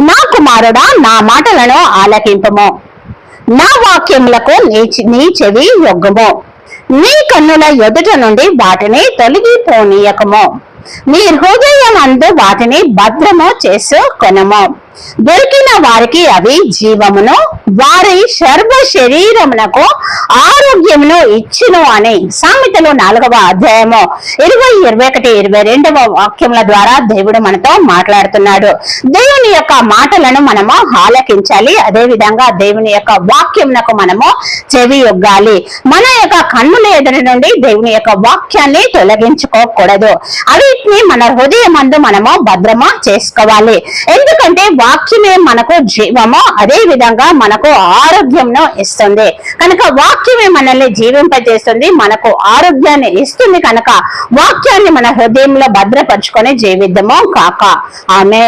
నా కుమారుడా నా మాటలను ఆలకింపము. నా వాక్యములకు నీ నీ చెవి యొగ్గము. నీ కన్నుల ఎదుట నుండి వాటిని తొలగిపోనీయకము. నీ హృదయం అందు వాటిని భద్రము చేసుకొనము దొరికిన వారికి అవి జీవమును వారి సర్వ శరీరమునకు ఆరోగ్యమును ఇచ్చును అని సామెతలు నాలుగవ అధ్యాయము ఇరవై ఇరవై ఒకటి ఇరవై రెండవ వాక్యముల ద్వారా దేవుడు మనతో మాట్లాడుతున్నాడు. దేవుని యొక్క మాటలను మనము ఆలకించాలి. అదే విధంగా దేవుని యొక్క వాక్యమునకు మనము చెవి యొగ్గాలి. మన యొక్క కన్నుల ఎదురు నుండి దేవుని యొక్క వాక్యాన్ని తొలగించుకోకూడదు. అవిటిని మన హృదయం మనము భద్రమా చేసుకోవాలి. ఎందుకంటే వాక్యమే మనకు జీవమో అదే విధంగా మనకు ఆరోగ్యంను ఇస్తుంది. కనుక వాక్యమే మనల్ని జీవింపజేస్తుంది మనకు ఆరోగ్యాన్ని ఇస్తుంది కనుక వాక్యాన్ని మన హృదయంలో భద్రపరుచుకొని జీవిద్దాము కాక. ఆమె